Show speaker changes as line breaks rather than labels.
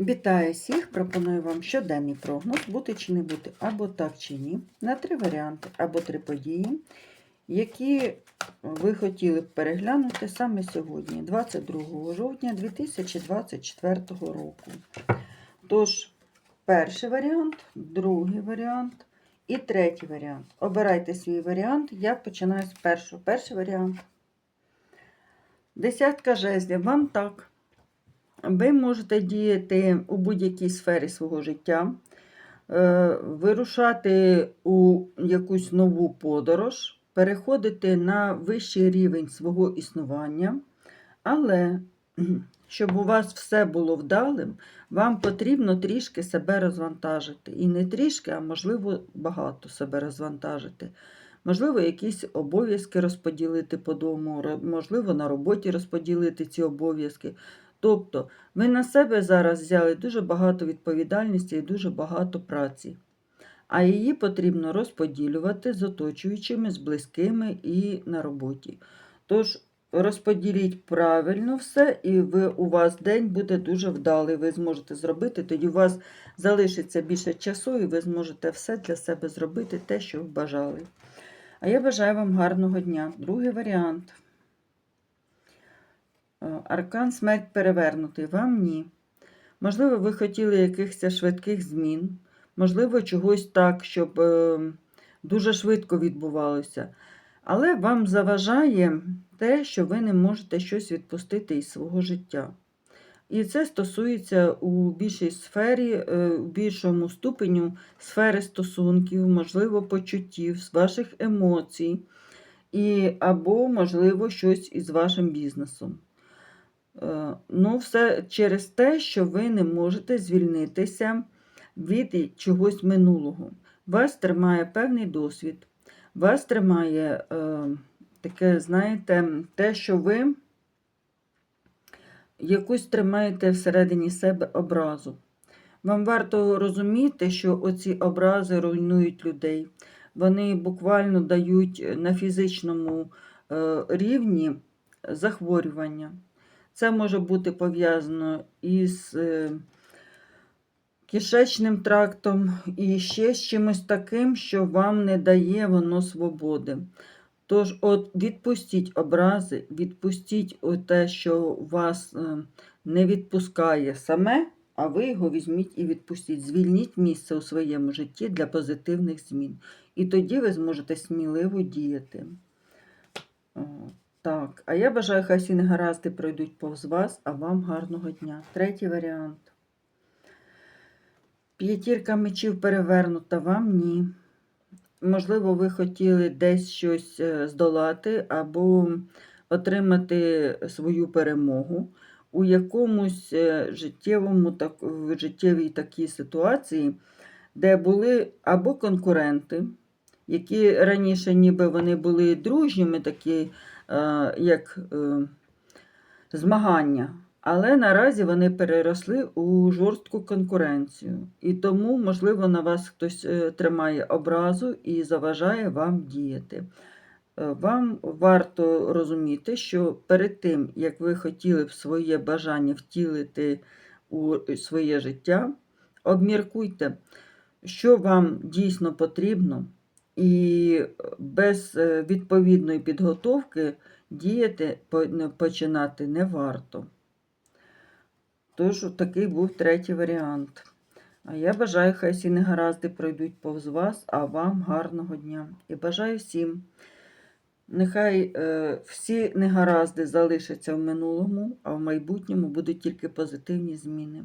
Вітаю всіх! Пропоную вам щоденний прогноз, бути чи не бути, або так чи ні, на три варіанти, або три події, які ви хотіли б переглянути саме сьогодні, 22 жовтня 2024 року. Тож, перший варіант, другий варіант і третій варіант. Обирайте свій варіант. Я починаю з першого. Перший варіант. Десятка жезлів. Вам так. Ви можете діяти у будь-якій сфері свого життя, е, вирушати у якусь нову подорож, переходити на вищий рівень свого існування, але щоб у вас все було вдалим, вам потрібно трішки себе розвантажити. І не трішки, а можливо, багато себе розвантажити. Можливо, якісь обов'язки розподілити по дому, можливо, на роботі розподілити ці обов'язки. Тобто, ви на себе зараз взяли дуже багато відповідальності і дуже багато праці, а її потрібно розподілювати з оточуючими, з близькими і на роботі. Тож, розподіліть правильно все, і ви, у вас день буде дуже вдалий. Ви зможете зробити, тоді у вас залишиться більше часу, і ви зможете все для себе зробити, те, що бажали. А я бажаю вам гарного дня. Другий варіант. Е, Аркан смерть перевернутий. Вам ні. Можливо, ви хотіли якихось швидких змін, можливо, чогось так, щоб е, дуже швидко відбувалося. Але вам заважає те, що ви не можете щось відпустити із свого життя. І це стосується у більшій сфері, е, у більшому ступеню сфери стосунків, можливо, почуттів, ваших емоцій, і, або, можливо, щось із вашим бізнесом. Е, Ну, все через те, що ви не можете звільнитися від чогось минулого. Вас тримає певний досвід, вас тримає е, таке, знаєте, те, що ви якусь тримаєте всередині себе образу. Вам варто розуміти, що оці образи руйнують людей. Вони буквально дають на фізичному е, рівні захворювання. Це може бути пов'язано із е, кишечним трактом і ще з чимось таким, що вам не дає воно свободи. Тож, от відпустіть образи, відпустіть те, що вас е, не відпускає саме, а ви його візьміть і відпустіть. Звільніть місце у своєму житті для позитивних змін. І тоді ви зможете сміливо діяти. Так, а я бажаю, хай всі негаразди пройдуть повз вас, а вам гарного дня. Третій варіант. П'ятірка мечів перевернута, вам ні. Можливо, ви хотіли десь щось е, здолати або отримати свою перемогу у якомусь е, життєвому, так, життєвій такій ситуації, де були або конкуренти, які раніше ніби вони були дружніми, такі, е, як е, змагання. Але наразі вони переросли у жорстку конкуренцію. І тому, можливо, на вас хтось е, тримає образу і заважає вам діяти. Вам варто розуміти, що перед тим, як ви хотіли б своє бажання втілити у своє життя, обміркуйте, що вам дійсно потрібно, і без е, відповідної підготовки діяти починати не варто. Тож такий був третій варіант. А я бажаю, хай всі негаразди пройдуть повз вас, а вам гарного дня. І бажаю всім. Нехай е, всі негаразди залишаться в минулому, а в майбутньому будуть тільки позитивні зміни.